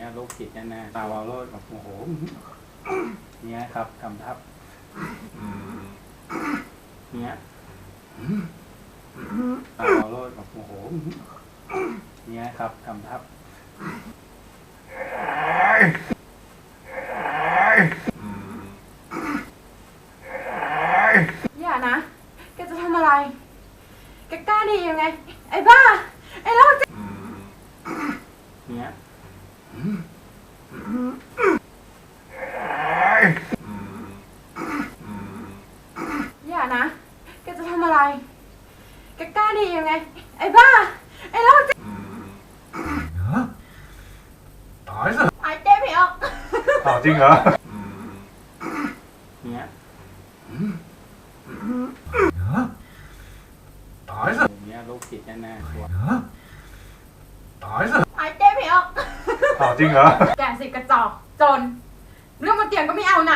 เนี่ยโรคจิตแน่ๆตาวาวโรดแบบโอ้โหเนี่ยครับทำทับเนี่ยตาวาวโรดแบบโอ้โหเนี่ยครับทำทับอย่านะ แกจะทำอะไร แกกล้าดียังไง ไอ้บ้า ไอ้โรคจิต เนี่ย อย่านะ แกจะทำอะไร แกกล้าดียังไง ไอ้บ้า ไอ้โรคจิตตายซะหายใจไม่ออกอ้าวจริงเหรอ เนี่ยตายซะเนี่ยโรคจิตแน่ๆตัวตายซาวจริงเหรอ แกสิกระจอกจน เรื่องบนเตียงก็ไม่เอาไหน